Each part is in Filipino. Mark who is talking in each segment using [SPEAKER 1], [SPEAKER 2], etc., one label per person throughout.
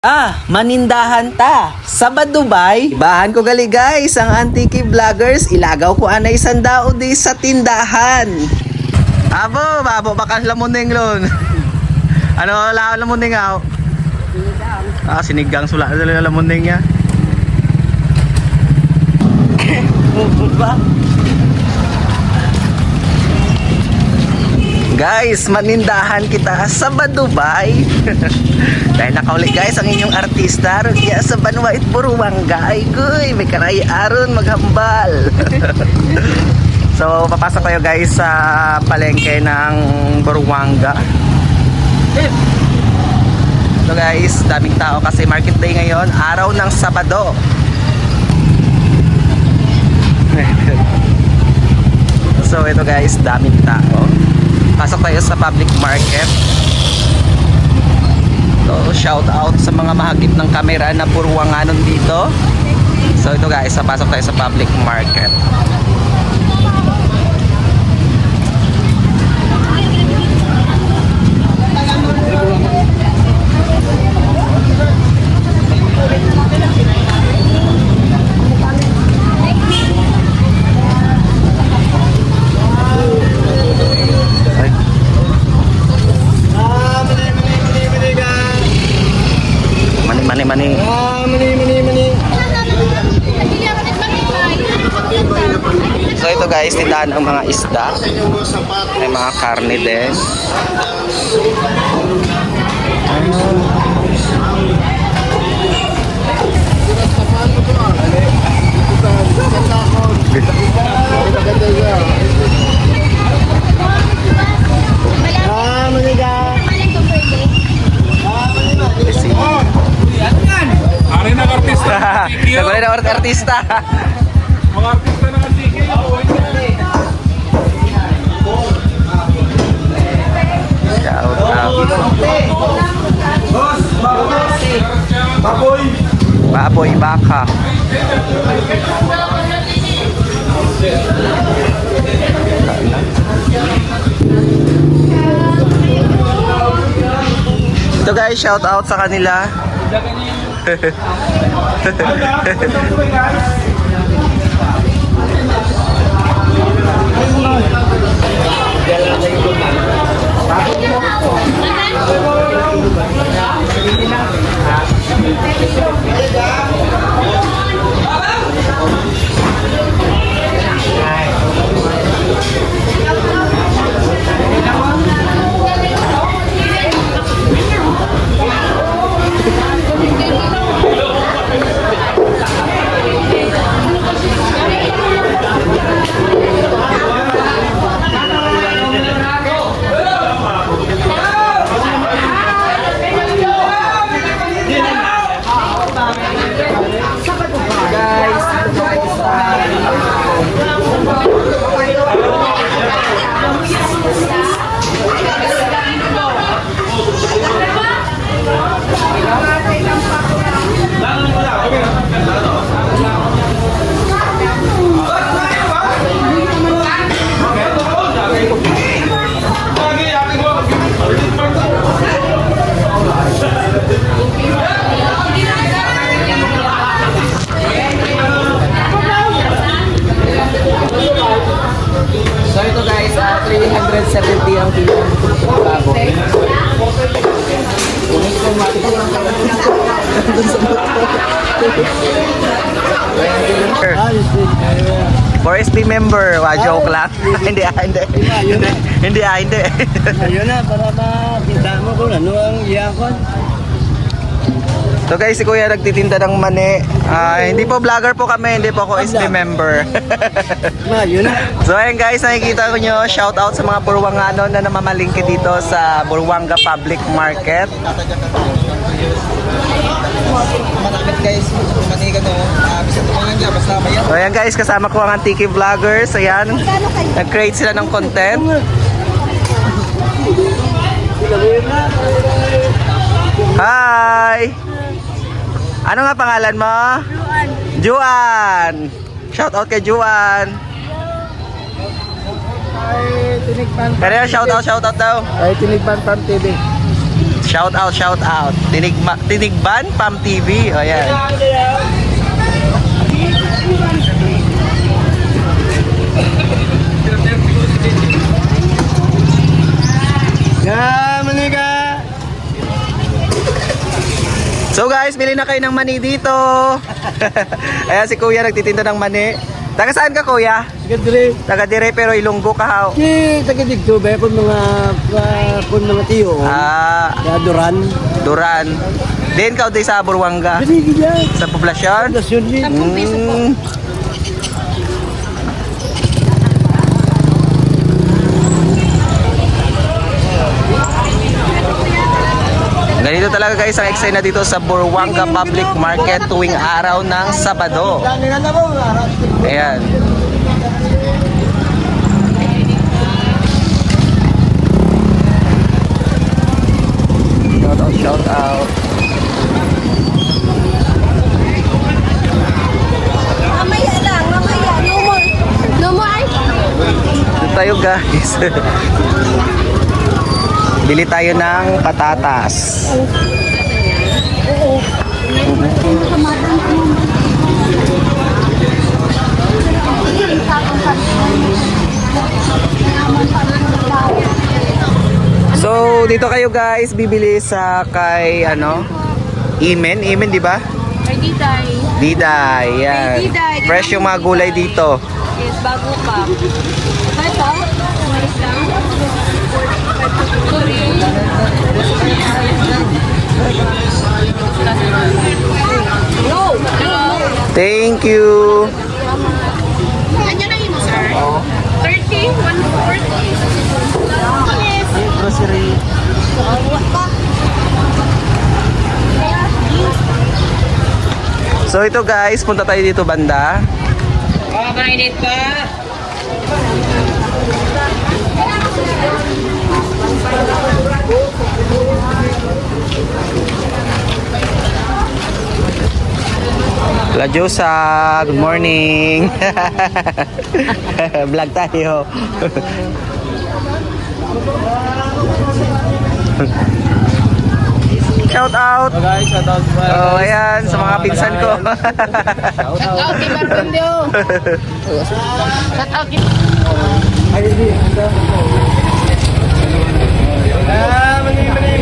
[SPEAKER 1] Ah, manindahan ta. Sa Dubai, bahan ko gali guys, ang antiki vloggers, ilagaw ko anay sandao di sa tindahan. Abo, babo, baka lamuning lon. ano, la lamuning aw? Ah, sinigang sula lamuning ya. ba? Guys, manindahan kita sa Dubai. Dahil nakauli guys ang inyong artista Rugia sa Banwait Buruanga. Ay guy, may karay aron maghambal. so, papasok tayo guys sa palengke ng Buruanga. So guys, daming tao kasi market day ngayon, araw ng Sabado. so ito guys, daming tao. Pasok tayo sa public market. So, shout out sa mga mahagip ng kamera na purwanganon dito. So ito guys, pasok tayo sa public market. Ay.
[SPEAKER 2] Ah, mani, mani, mani, mani ka.
[SPEAKER 1] Mani, mani, mani.
[SPEAKER 2] Ah, mani, mani, mani.
[SPEAKER 1] So ito guys, tindahan ng mga isda. May mga karne din.
[SPEAKER 2] Baboy
[SPEAKER 1] baka. Ito guys, shout out sa kanila. So For SB member, wa joke lang. hindi ah, hindi. Hindi, hindi ah, hindi.
[SPEAKER 2] Ayun na, para makita mo kung ano ang iyakon.
[SPEAKER 1] So guys, si Kuya nagtitinda ng mani. Ah, hindi po vlogger po kami, hindi po ako SB member. So ayun guys, nakikita ko nyo, shout out sa mga Burwangano na namamalingke dito sa Burwanga Public Market. So ayan guys, kasama ko ang Antiki Vloggers. Ayan, nag-create sila ng content. Hi! Ano nga pangalan mo? Juan. Juan! Shout out kay Juan.
[SPEAKER 2] Ay, tinigpan.
[SPEAKER 1] Kaya shout out, shout out daw.
[SPEAKER 2] Ay, tinigpan Pam TV.
[SPEAKER 1] Shout out, shout out. Tinigma, Tinigban, Pam TV. O yan.
[SPEAKER 2] Yeah, maniga!
[SPEAKER 1] So guys, bili na kayo ng mani dito. Ayan si kuya nagtitinda ng mani. Taga saan ka kuya?
[SPEAKER 2] Gadre.
[SPEAKER 1] Taga dire pero ilunggo ka ha.
[SPEAKER 2] Si taga dito ba kung mga pa- kung mga tiyo.
[SPEAKER 1] Ah,
[SPEAKER 2] Ya Duran.
[SPEAKER 1] Duran. Din ka di sa Burwanga. Sa poblasyon.
[SPEAKER 2] Dasyon ni.
[SPEAKER 1] Mm. Ganito talaga guys ang eksena dito sa Burwanga Public Market tuwing araw ng Sabado. Ayan. Shout out, shout out.
[SPEAKER 3] Mamaya lang, mamaya. No more. No more ay.
[SPEAKER 1] Dito tayo guys. Bili tayo ng patatas. So, dito kayo guys bibili sa kay ano? Imen, Imen 'di ba?
[SPEAKER 3] Ay, di tayo.
[SPEAKER 1] Diday, yan.
[SPEAKER 3] Kay Diday,
[SPEAKER 1] Fresh yung mga gulay dito.
[SPEAKER 3] Yes, bago pa. Ito? Umalis lang. Sorry. No! No!
[SPEAKER 1] Thank you.
[SPEAKER 3] Kanya na yun, sir? 30? 140? Yes.
[SPEAKER 1] Grocery. So ito guys, punta tayo dito banda.
[SPEAKER 2] Oh, mainit pa.
[SPEAKER 1] La Josa, good morning. Vlog tayo. Shout out.
[SPEAKER 2] Oh, guys, shout out.
[SPEAKER 1] Oh, ayan, sa mga pinsan ko.
[SPEAKER 3] Shout out kay Barbendio. Shout out kay...
[SPEAKER 2] Ay,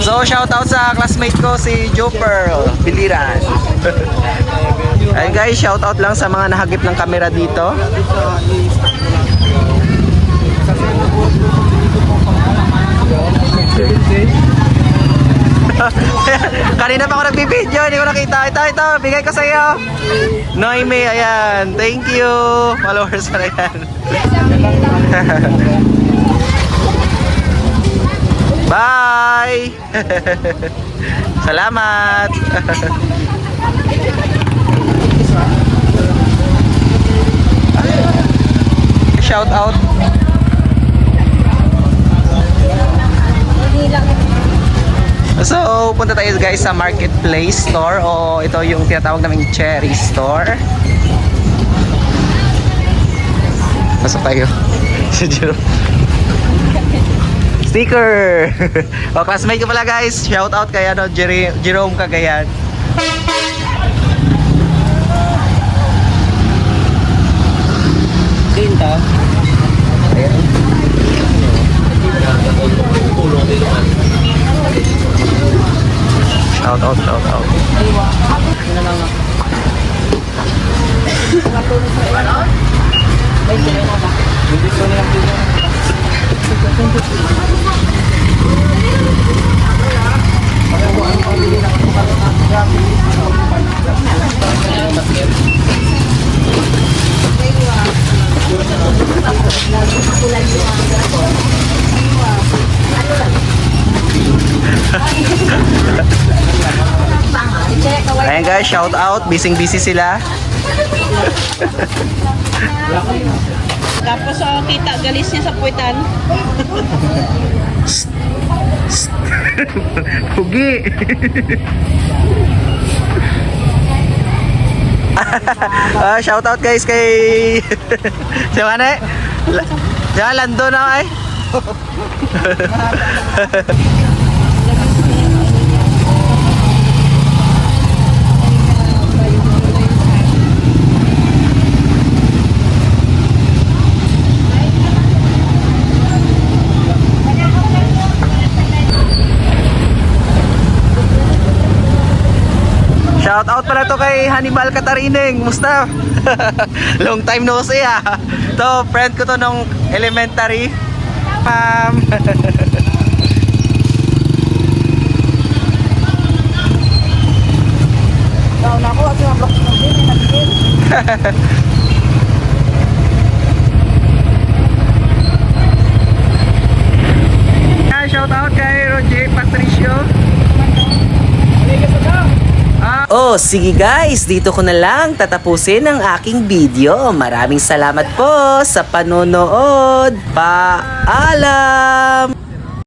[SPEAKER 1] So, shout out sa classmate ko si Joe Pearl, Biliran. Ayun guys, shout out lang sa mga nahagip ng kamera dito. Kanina pa ako nagbibideo, hindi ko nakita. Ito, ito, bigay ko sa iyo. Noemi, ayan. Thank you. Followers na yan. Bye! Salamat! Shout out. So, punta tayo guys sa Marketplace Store o ito yung tinatawag naming Cherry Store. Pasok tayo. Si Jerome. Sticker! o, classmate ko pala guys. Shout out kay ano, Jere- Jerome Cagayan. Ayan guys, shout out. Bising-busy sila.
[SPEAKER 3] Tapos oh, kita galis niya sa puwitan.
[SPEAKER 1] Pugi. ah, shout out guys kay Si mana? La... Siya lando na ay. Shout out pala to kay Hannibal Katarining. Musta? Long time no see ah. To, friend ko to nung elementary. Um, Ah, Shout out kay Sige guys, dito ko na lang tatapusin ang aking video. Maraming salamat po sa panonood. Paalam!